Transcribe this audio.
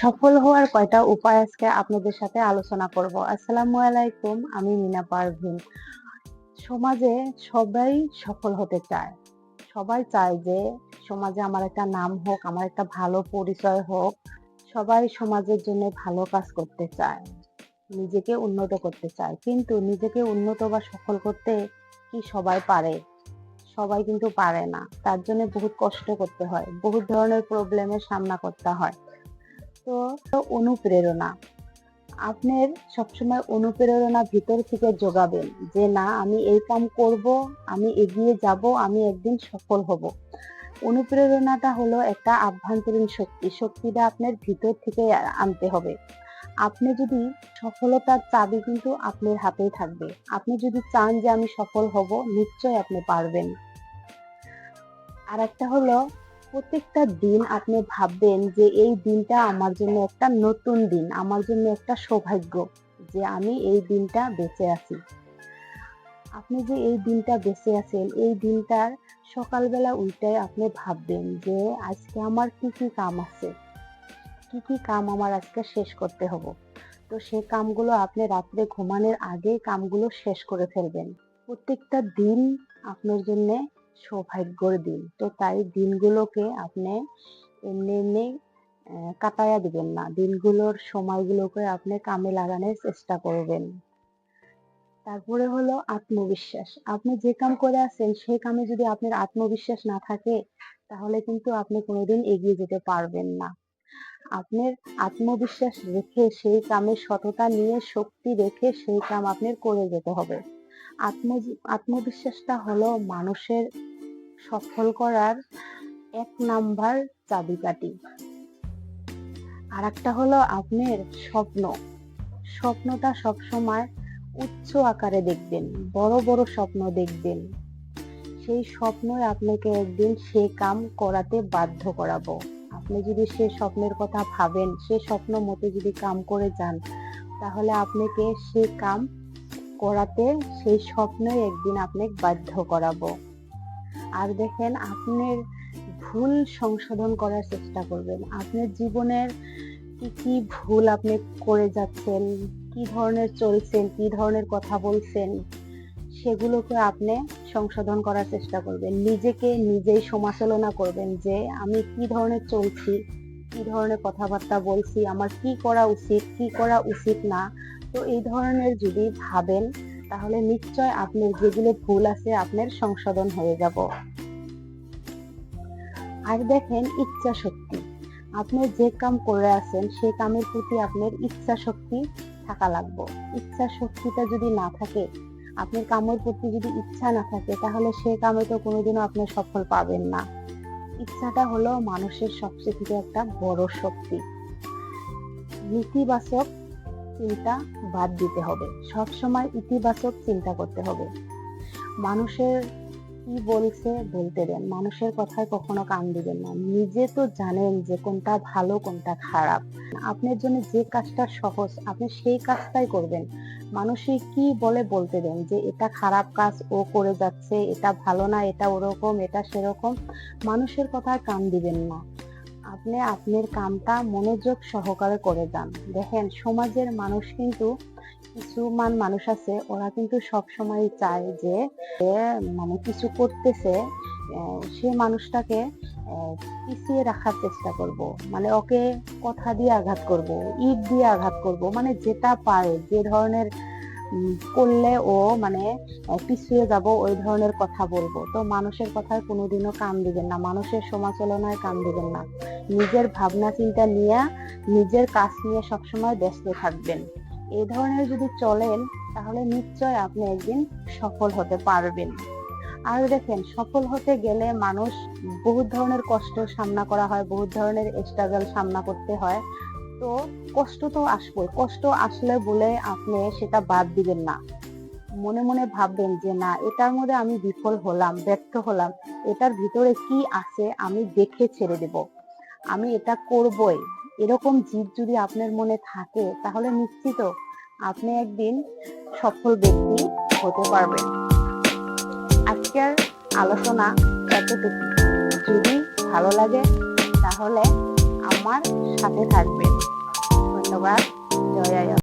সফল হওয়ার কয়টা উপায় আজকে আপনাদের সাথে আলোচনা করব? আসসালামু আলাইকুম, আমি মিনা পারভিন। সমাজে সবাই সফল হতে চায়। সবাই চায় যে সমাজে আমার একটা নাম হোক, আমার একটা ভালো পরিচয় হোক। সবাই সমাজের জন্য ভালো কাজ করতে চায়, নিজেকে উন্নত করতে চায়। কিন্তু নিজেকে উন্নত বা সফল করতে কি সবাই পারে? সবাই কিন্তু পারে না। তার জন্য বহুত কষ্ট করতে হয়, বহুত ধরনের প্রবলেমের সামনা করতে হয়। তো অনুপ্রেরণা। আপনার সবসময় অনুপ্রেরণা ভিতর থেকে যোগাবেন যে, না, আমি এই কাম করব, আমি এগিয়ে যাব, আমি একদিন সফল হব। অনুপ্রেরণাটা হলো একটা আভ্যন্তরীণ শক্তি। শক্তিটা আপনার ভিতর থেকে আনতে হবে। আপনি যদি সফলতার চাবি কিন্তু আপনার হাতেই থাকবে। আপনি যদি চান যে, আমি সফল হব নিশ্চয় আপনি পারবেন। আর একটা হলো প্রত্যেকটা দিন আপনি ভাববেন যে এই দিনটা আমার জন্য একটা নতুন দিন, আমার জন্য একটা সৌভাগ্য যে আমি এই দিনটা বেঁচে আছি। আপনি যে এই দিনটা বেঁচে আছেন, এই দিনটার সকালবেলা উল্টায় আপনি ভাববেন যে আজকে আমার কি কি কাম আছে, কি কি কাম আমার আজকে শেষ করতে হবে। তো সেই কামগুলো আপনি রাত্রে ঘুমানোর আগে কামগুলো শেষ করে ফেলবেন। প্রত্যেকটা দিন আপনার জন্য সৌভাগ্যর দিন। তো তাই দিনগুলোকে আপনি এমনি এমনি কাটায়া দিবেন না। দিনগুলোর সময়গুলোকে আপনি কামে লাগানোর চেষ্টা করবেন। তারপরে হলো আত্মবিশ্বাস। আপনি যে কাম করে আছেন, সেই কামে যদি আপনার আত্মবিশ্বাস না থাকে, তাহলে কিন্তু আপনি কোনোদিন এগিয়ে যেতে পারবেন না। আপনার আত্মবিশ্বাস রেখে সেই কামে সততা নিয়ে শক্তি রেখে সেই কাম আপনার করে যেতে হবে। আত্ম, আত্মবিশ্বাসটা হলো মানুষের সফল করার এক নাম্বার চাবিকাঠি। আর একটা হলো আপনার স্বপ্ন। স্বপ্নটা সবসময় উচ্চ আকারে দেখবেন, বড় বড় স্বপ্ন দেখবেন। সেই স্বপ্নই আপনাকে একদিন সে কাম করাতে বাধ্য করাবো। আপনি যদি সে স্বপ্নের কথা ভাবেন, সে স্বপ্ন মতো যদি কাম করে যান, তাহলে আপনাকে সে কাম করাতে সেই স্বপ্নই একদিন আপনাকে বাধ্য করাবো। আর দেখেন, আপনার ভুল সংশোধন করার চেষ্টা করবেন। আপনার জীবনের কি কি ভুল আপনি করে যাচ্ছেন, কি ধরনের চলছেন, কি ধরনের কথা বলছেন, সেগুলোকে আপনি সংশোধন করার চেষ্টা করবেন। নিজেকে নিজেই সমালোচনা করবেন যে, আমি কি ধরনের চলছি, কি ধরনের কথাবার্তা বলছি, আমার কি করা উচিত, কি করা উচিত না তো এই ধরনের যদি ভাবেন, তাহলে নিশ্চয় আপনার যেগুলো ভুল আছে আপনার সংশোধন হয়ে যাব। আর দেখেন ইচ্ছা শক্তি। আপনি যে কাম করে আছেন, সেই কামের প্রতি আপনার ইচ্ছা শক্তি থাকা লাগবে। ইচ্ছা শক্তিটা যদি না থাকে, আপনার কামের প্রতি যদি ইচ্ছা না থাকে, তাহলে সে কামে তো কোনোদিনও আপনি সফল পাবেন না। ইচ্ছাটা হলো মানুষের সবচেয়ে থেকে একটা বড় শক্তি। নেতিবাচক চিন্তা বাদ দিতে হবে। সব সময় ইতিবাচক চিন্তা করতে হবে। মানুষের কি বলছে বলতে দেন। মানুষের কথায় কখনো কান দিবেন না। নিজে তো জানেন যে কোনটা ভালো, কোনটা খারাপ। আপনার জন্য যে কাজটা সহজ, আপনি সেই কাজটাই করবেন। মানুষে কি বলে বলতে দেন যে, এটা খারাপ কাজ, ও করে যাচ্ছে। এটা ভালো না, এটা ওরকম, এটা সেরকম। মানুষের কথায় কান দিবেন না। আপনি আপনার কামটা মনোযোগ সহকারে করে যান। দেখেন, সমাজের মানুষ কিন্তু কিছুমান মানুষ আছে, ওরা কিন্তু সব সময় চায় যে মানে কিছু করতেছে সে মানুষটাকে পিছিয়ে রাখার চেষ্টা করব। মানে ওকে কথা দিয়ে আঘাত করব, ইট দিয়ে আঘাত করব মানে যেটা পারে, যে ধরনের করলে ও মানে পিছিয়ে যাব, ওই ধরনের কথা বলব। তো মানুষের কথায় কোনোদিনও কান দিবেন না। মানুষের সমালোচনায় কান দিবেন না। নিজের ভাবনা চিন্তা নিয়ে নিজের কাজ নিয়ে সবসময় ব্যস্ত থাকবেন। এই ধরনের যদি চলেন, তাহলে নিশ্চয় আপনি একদিন সফল হতে পারবেন। আর দেখেন, সফল হতে গেলে মানুষ বহুত ধরনের কষ্ট সামনা করা হয়, বহুত ধরনের স্ট্রাগল সামনা করতে হয়। তো কষ্ট তো আসবে কষ্ট আসলে বলে আপনি সেটা বাদ দিবেন না। মনে মনে ভাববেন যে, না, এটার মধ্যে আমি বিফল হলাম, ব্যর্থ হলাম। এটার ভিতরে কি আছে আমি দেখে ছেড়ে দেব। আমি এটা করবই। এরকম জিদ যদি আপনার মনে থাকে, তাহলে নিশ্চিত আপনি একদিন সফল ব্যক্তি হতে পারবেন। আজকের আলোচনা এতটুকু। যদি ভালো লাগে, তাহলে আমার সাথে থাকবেন। ধন্যবাদ। জয়